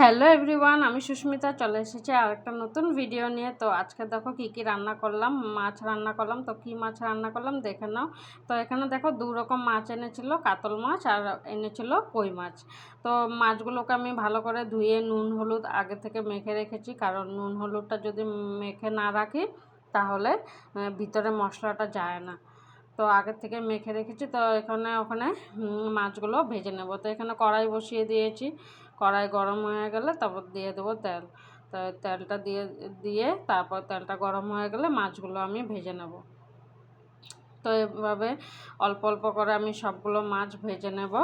Hello everyone, আমি সুস্মিতা, চলে এসেছি আর একটা নতুন ভিডিও নিয়ে। তো আজকে দেখো কি কি রান্না করলাম, মাছ রান্না করলাম। তো কি মাছ রান্না করলাম দেখে নাও। তো এখানে দেখো দু রকম মাছ এনেছিল, কাতল মাছ আর এনেছিল কই মাছ। তো মাছগুলোকে আমি ভালো করে ধুয়ে নুন, হলুদ আগে থেকে মেখে রেখেছি। কারণ নুন, হলুদটা যদি মেখে না রাখি, তাহলে ভিতরে মশলাটা যায় না। তো আগের থেকে মেখে রেখেছি। তো এখানে, ওখানে মাছগুলো ভেজে নেব। তো এখানে কড়াই বসিয়ে দিয়েছি। কড়াই গরম হয়ে গেলে তারপর দিয়ে দেবো তেল। তেলটা দিয়ে দিয়ে তারপর তেলটা গরম হয়ে গেলে মাছগুলো আমি ভেজে নেব। তো এভাবে অল্প অল্প করে আমি সবগুলো মাছ ভেজে নেব।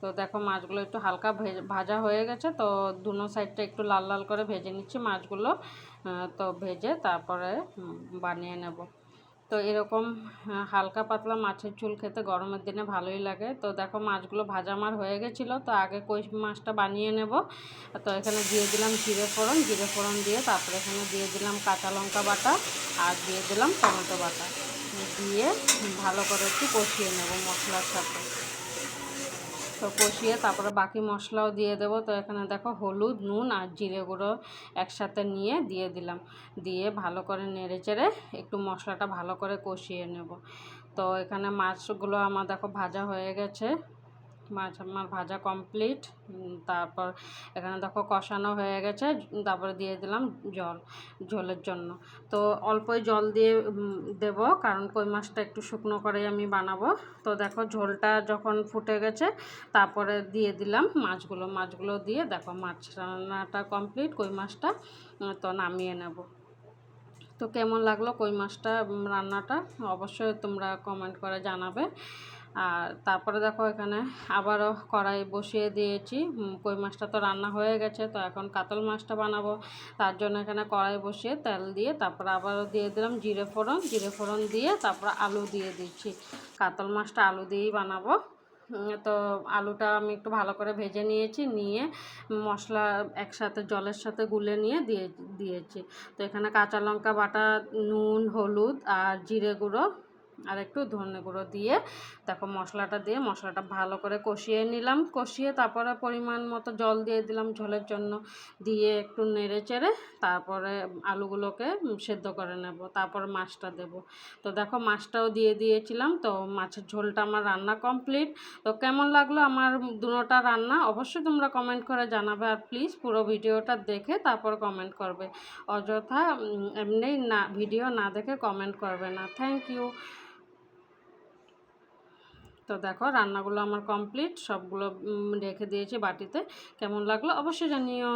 তো দেখো মাছগুলো একটু হালকা ভেজে, ভাজা হয়ে গেছে। তো দুনো সাইডটা একটু লাল লাল করে ভেজে নিচ্ছি মাছগুলো। তো ভেজে তারপরে বানিয়ে নেব। তো এরকম হালকা পাতলা মাছের ঝোল খেতে গরমের দিনে ভালোই লাগে। তো দেখো মাছগুলো ভাজা আমার হয়ে গেছিল, তো আগে কই মাছটা বানিয়ে নেব। তো এখানে দিয়ে দিলাম জিরে ফোড়ন জিরে ফোড়ন দিয়ে তারপরে এখানে দিয়ে দিলাম কাঁচা লঙ্কা বাটা আর দিয়ে দিলাম টমেটো বাটা। দিয়ে ভালো করে একটু কষিয়ে নেব মশলার সাথে। তো কষিয়ে তারপরে বাকি মশলাও দিয়ে দেবো। তো এখানে দেখো হলুদ, নুন আর জিরে গুঁড়ো একসাথে নিয়ে দিয়ে দিলাম। দিয়ে ভালো করে নেড়ে চেড়ে একটু মশলাটা ভালো করে কষিয়ে নেব। তো এখানে মাছগুলো আমার দেখো ভাজা হয়ে গেছে। মাছ আমার ভাজা কমপ্লিট তারপর এখানে দেখো কষানো হয়ে গেছে, তারপরে দিয়ে দিলাম জল, ঝোলের জন্য। তো অল্পই জল দিয়ে দেব, কারণ কই মাছটা একটু শুকনো করেই আমি বানাবো। তো দেখো ঝোলটা যখন ফুটে গেছে, তারপরে দিয়ে দিলাম মাছগুলো। মাছগুলো দিয়ে দেখো মাছ রান্নাটা কমপ্লিট কই মাছটা তো নামিয়ে নেব। তো কেমন লাগল কই মাছটা রান্নাটা? অবশ্যই তোমরা কমেন্ট করে জানাবে। আর তারপরে দেখো এখানে আবারও কড়াই বসিয়ে দিয়েছি। কই মাছটা তো রান্না হয়ে গেছে, তো এখন কাতল মাছটা বানাবো। তার জন্য এখানে কড়াই বসিয়ে তেল দিয়ে তারপরে আবারও দিয়ে দিলাম জিরে ফোড়ন। জিরে ফোড়ন দিয়ে তারপরে আলু দিয়ে দিচ্ছি। কাতল মাছটা আলু দিয়েই বানাবো। তো আলুটা আমি একটু ভালো করে ভেজে নিয়েছি, নিয়ে মশলা একসাথে জলের সাথে গুলে নিয়ে দিয়ে, দিয়েছি। তো এখানে কাঁচা লঙ্কা বাটা, নুন, হলুদ আর জিরে গুঁড়ো আর একটু ধনে গুঁড়ো দিয়ে দেখো মশলাটা দিয়ে মশলাটা ভালো করে কষিয়ে নিলাম। কষিয়ে তারপরে পরিমাণ মতো জল দিয়ে দিলাম ঝোলের জন্য। দিয়ে একটু নেড়ে চেড়ে তারপরে আলুগুলোকে সেদ্ধ করে নেব, তারপর মাছটা দেব। তো দেখো মাছটাও দিয়ে দিয়েছিলাম, তো মাছের ঝোলটা আমার রান্না কমপ্লিট। তো কেমন লাগল আমার দুটোটা রান্না অবশ্যই তোমরা কমেন্ট করে জানাবে আর প্লিজ পুরো ভিডিওটা দেখে তারপর কমেন্ট করবে। অযথা এমনি না, ভিডিও না দেখে কমেন্ট করবে না। Thank you. তো দেখো রান্নাগুলো আমার কমপ্লিট সবগুলো রেখে দিয়েছি বাটিতে। কেমন লাগল অবশ্যই জানিও।